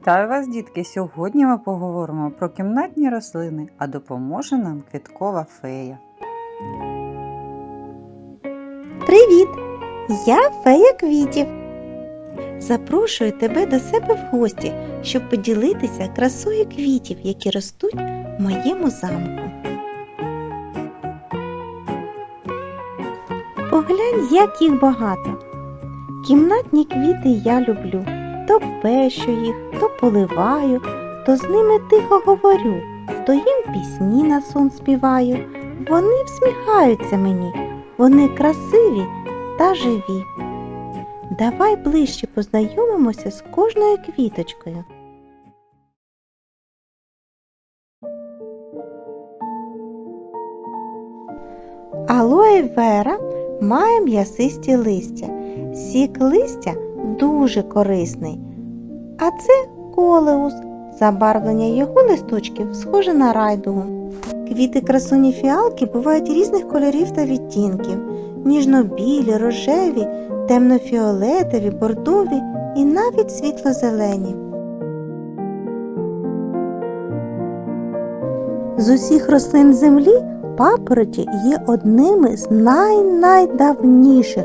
Вітаю вас, дітки! Сьогодні ми поговоримо про кімнатні рослини, а допоможе нам квіткова фея. Привіт! Я фея квітів. Запрошую тебе до себе в гості, щоб поділитися красою квітів, які ростуть в моєму замку. Поглянь, як їх багато. Кімнатні квіти я люблю. То пещу їх, то поливаю, то з ними тихо говорю, то їм пісні на сон співаю. Вони всміхаються мені, вони красиві та живі. Давай ближче познайомимося з кожною квіточкою. Алоє вера має м'ясисті листя. Сік листя дуже корисний. А це колеус. Забарвлення його листочків схоже на райдугу. Квіти красуні фіалки бувають різних кольорів та відтінків ніжно-білі, рожеві, темно-фіолетові, бордові і навіть світло-зелені. З усіх рослин землі папороті є одними з най-найдавніших.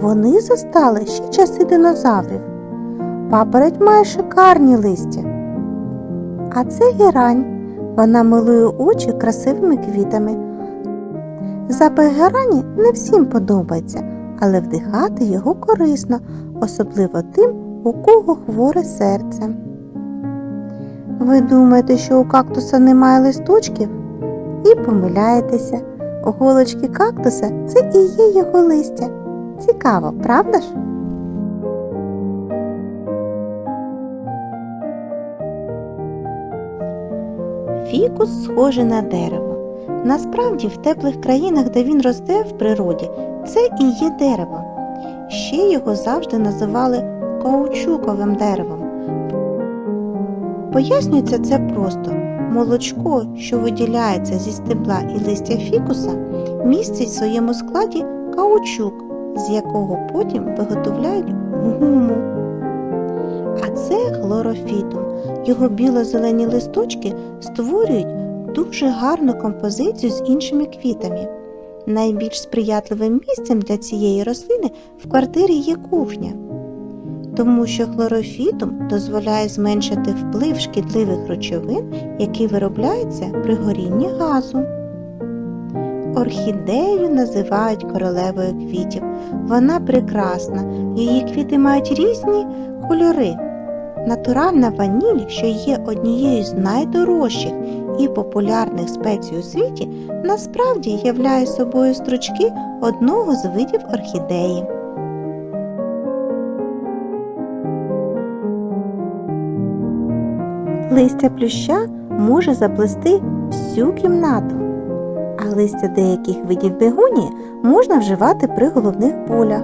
Вони зостали ще часи динозаврів. Папороть має шикарні листя. А це герань. Вона милує очі красивими квітами. Запах герані не всім подобається, але вдихати його корисно, особливо тим, у кого хворе серце. Ви думаєте, що у кактуса немає листочків? І помиляєтеся. Голочки кактуса це і є його листя. Цікаво, правда ж? Фікус схожий на дерево. Насправді, в теплих країнах, де він росте в природі, це і є дерево. Ще його завжди називали каучуковим деревом. Пояснюється це просто. Молочко, що виділяється зі стебла і листя фікуса, містить в своєму складі каучук, з якого потім виготовляють гуму. А це хлорофітум. Його біло-зелені листочки створюють дуже гарну композицію з іншими квітами. Найбільш сприятливим місцем для цієї рослини в квартирі є кухня, тому що хлорофітум дозволяє зменшити вплив шкідливих речовин, які виробляються при горінні газу. Орхідею називають королевою квітів. Вона прекрасна, її квіти мають різні кольори. Натуральна ваніль, що є однією з найдорожчих і популярних спецій у світі, насправді являє собою стручки одного з видів орхідеї. Листя плюща може заплести всю кімнату, а листя деяких видів бегонії можна вживати при головних болях.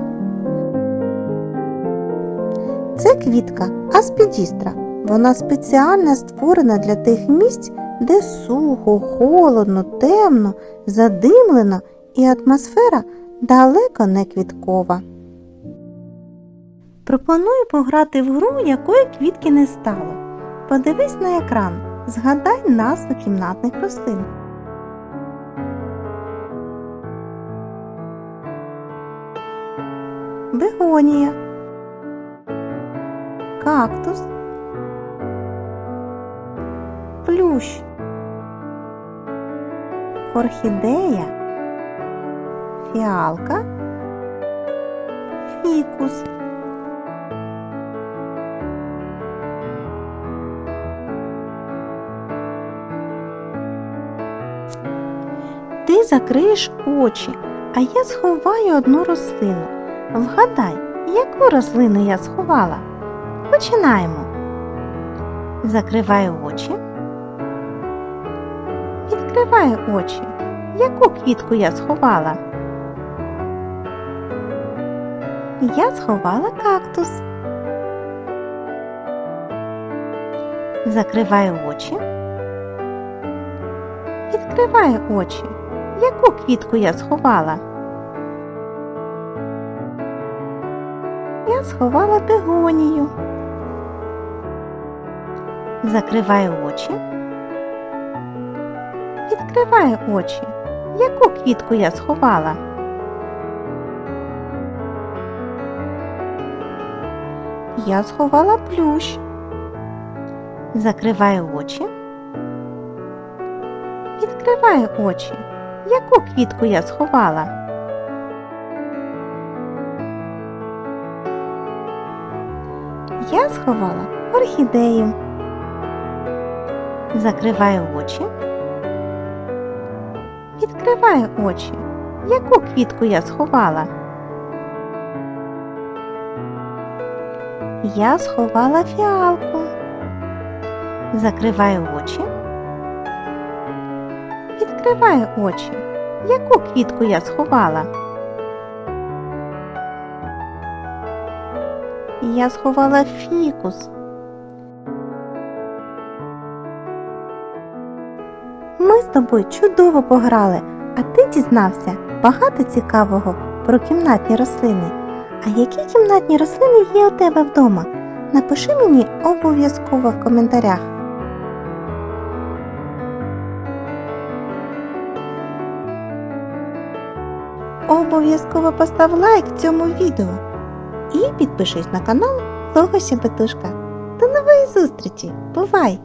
Це квітка аспідістра. Вона спеціально створена для тих місць, де сухо, холодно, темно, задимлено і атмосфера далеко не квіткова. Пропоную пограти в гру, якої квітки не стало. Подивись на екран, згадай назву кімнатних рослин. Бегонія, кактус, плющ, орхідея, фіалка, фікус. Ти закриєш очі, а я сховаю одну рослину. Вгадай, яку рослину я сховала? Починаємо. Закриваю очі. Відкриваю очі. Яку квітку я сховала? Я сховала кактус. Закриваю очі. Відкриваю очі. Яку квітку я сховала? Я сховала бегонію. Закривай очі. Відкривай очі. Яку квітку я сховала? Я сховала плющ. Закривай очі. Відкривай очі. Яку квітку я сховала? Я сховала орхідею. Закривай очі. Відкривай очі. Яку квітку я сховала? Я сховала фіалку. Закривай очі. Відкривай очі. Яку квітку я сховала? Я сховала фікус. Ми з тобою чудово пограли, а ти дізнався багато цікавого про кімнатні рослини. А які кімнатні рослини є у тебе вдома? Напиши мені обов'язково в коментарях. Обов'язково постав лайк цьому відео і підпишись на канал Логосі Бетушка. До нової зустрічі! Бувай!